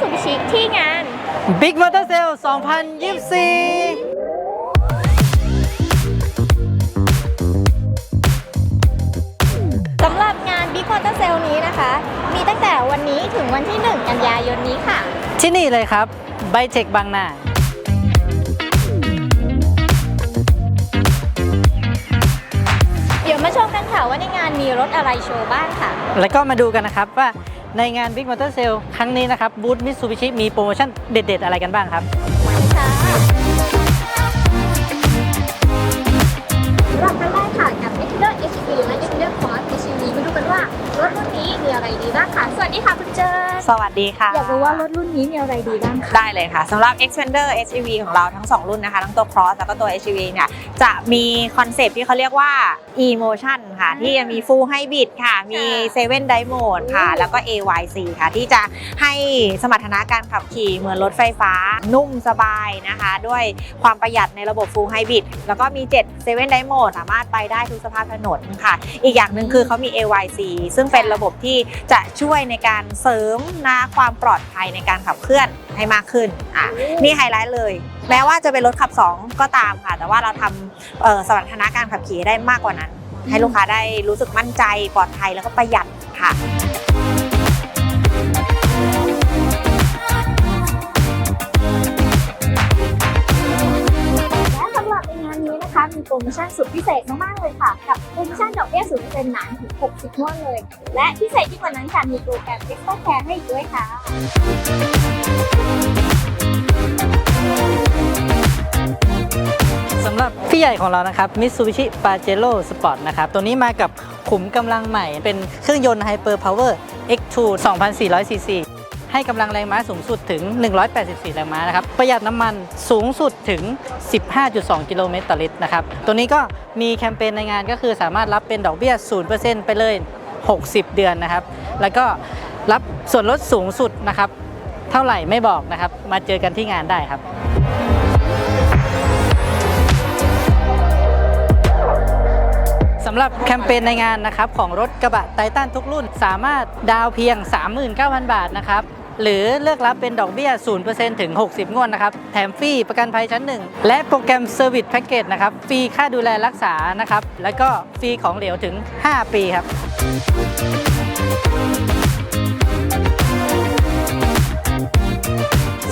ซูบิชิที่งาน Big Motor Sale 2024 สำหรับงาน Big Motor Sale นี้นะคะ มีตั้งแต่วันนี้ถึงวันที่ 1 กันยายนนี้ค่ะ ที่นี่เลยครับไบเทคบางนา เดี๋ยวมาชมกันค่ะว่าในงานมีรถอะไรโชว์บ้างค่ะ แล้วก็มาดูกันนะครับว่า ในงาน Big Motor Sale ครั้งนี้นะครับบูธมิตซูบิชิมีโปรโมชั่นเด็ด ๆ อะไรกันบ้างครับ สวัสดีค่ะ อยากรู้ว่ารถรุ่นนี้มีอะไรดีบ้างคะได้เลยค่ะสำหรับ Xpander SUV ของเราทั้ง 2 รุ่นนะคะ ทั้งตัว Cross แล้วก็ตัว SUV เนี่ยจะมีคอนเซปต์ที่เขาเรียกว่า e-motion ค่ะ ที่จะมี full hybrid ค่ะ มี7 Drive Mode ค่ะ แล้วก็ AYC ค่ะ ที่จะให้สมรรถนะการขับขี่เหมือนรถไฟฟ้านุ่มสบายนะคะ ด้วยความประหยัดในระบบ full hybrid แล้วก็มี 7 7 Drive Mode สามารถไปได้ทุกสภาพถนนค่ะ อีกอย่างหนึ่งคือเขามี AYC ซึ่งเป็นระบบที่จะช่วยในการเสริมนะความปลอดภัยในการขับเคลื่อนให้มากขึ้นอะนี่ไฮไลท์เลย แม้ว่าจะเป็นรถขับ 2 ก็ตามค่ะ แต่ว่าเราทำเอ่อสมรรถนะการขับขี่ได้มากกว่านั้น ให้ลูกค้าได้รู้สึกมั่นใจปลอดภัยแล้วก็ประหยัดค่ะและสำหรับในงานนี้นะคะมีโปรโมชั่นสุดพิเศษมากๆเลยค่ะ กับโปรโมชั่นดอกเบี้ยศูนย์ เป็นหนานถึง 60งวนเลย และพิเศษยิ่งกว่านั้นค่ะมีโปรแกรม Extra Care ให้อีกด้วยค่ะสำหรับพี่ใหญ่ของเรานะครับ Mitsubishi Pajero Sport นะครับ ตัวนี้มากับขุมกำลังใหม่ เป็นเครื่องยนต์ Hyper Power X2 2,400 cc ให้กำลังแรงม้าสูงสุดถึง 184 แรงม้านะครับ ประหยัดน้ำมันสูงสุดถึง 15.2 กิโลเมตรต่อลิตรนะครับ ตัวนี้ก็มีแคมเปญในงานก็คือสามารถรับเป็นดอกเบี้ย 0%ไปเลย 60 เดือนนะครับ แล้วก็รับส่วนลดสูงสุดนะครับ เท่าไหร่ไม่บอกนะครับ มาเจอกันที่งานได้ครับสำหรับแคมเปญในงานนะครับของรถกระบะไททันทุกรุ่นสามารถดาวเพียง 39,000 บาทนะครับ หรือเลือกรับเป็นดอกเบี้ย 0%ถึง 60 งวดนะครับ แถมฟรีประกันภัยชั้นหนึ่งและโปรแกรม Service Package นะครับ ฟรีค่าดูแลรักษานะครับ แล้วก็ฟรีของเหลวถึง 5 ปีครับ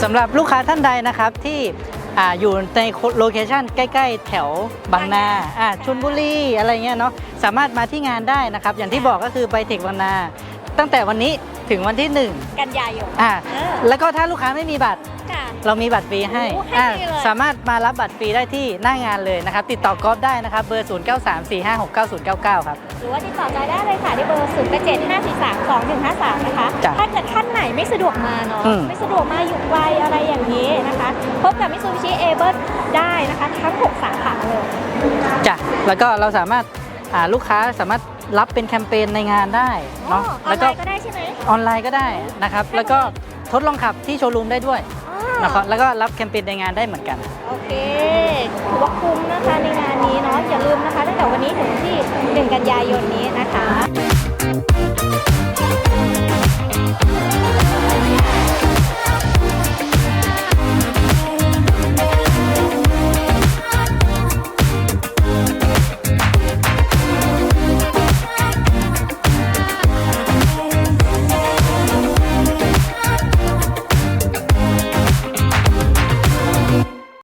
สำหรับลูกค้าท่านใดนะครับที่ออยู่ในโลเคชันใกล้ ๆ แถวบางนาาชลบุรีอะไรเงี้ยเนาะสามารถมาที่งานได้นะครับ อย่างที่บอกก็คือไบเทคบางนา ตั้งแต่วันนี้ ถึงวันที่กันยายน1อ่าเออแล้วก็ถ้าลูกค้าไม่มีบัตร ค่ะ เรามีบัตรฟรีให้โอ้ให้อ่าฟรีเลย สามารถมารับบัตรฟรีได้ที่หน้างานเลยนะครับ ติดต่อกอล์ฟได้นะครับ เบอร์ 0934569099 ครับ หรือว่าติดต่อจอยได้เลยค่ะที่เบอร์0 8 7 5 4 3 2 1 5 3นะคะ จ้ะถ้าเกิดท่านไหนไม่สะดวกมาเนาะ อืม ไม่สะดวกมาอยู่ไกลอะไรอย่างนี้นะคะ พบกับมิ t ซูบิชิเอเบิร์ได้นะคะ ทั้ง 6 สาขาเลย จ้ะแล้วก็เราสามารถอ่าลูกค้าสามารถ รับเป็นแคมเปญในงานได้เนาะอ๋อออแล้นวไลก็น์ก็ได้ใช่ไหม ออนไลน์ก็ได้นะครับ แล้วก็ทดลองขับที่โชว์รูมได้ด้วยอ๋อ นะครับแล้วก็รับแคมเปญในงานได้เหมือนกัน โอเคถือว่าคุ้มนะคะในงานนี้เนาะอย่าลืมนะคะตั้งแต่วันนี้ถึงวันที่ 1 กันยายนนี้นะคะ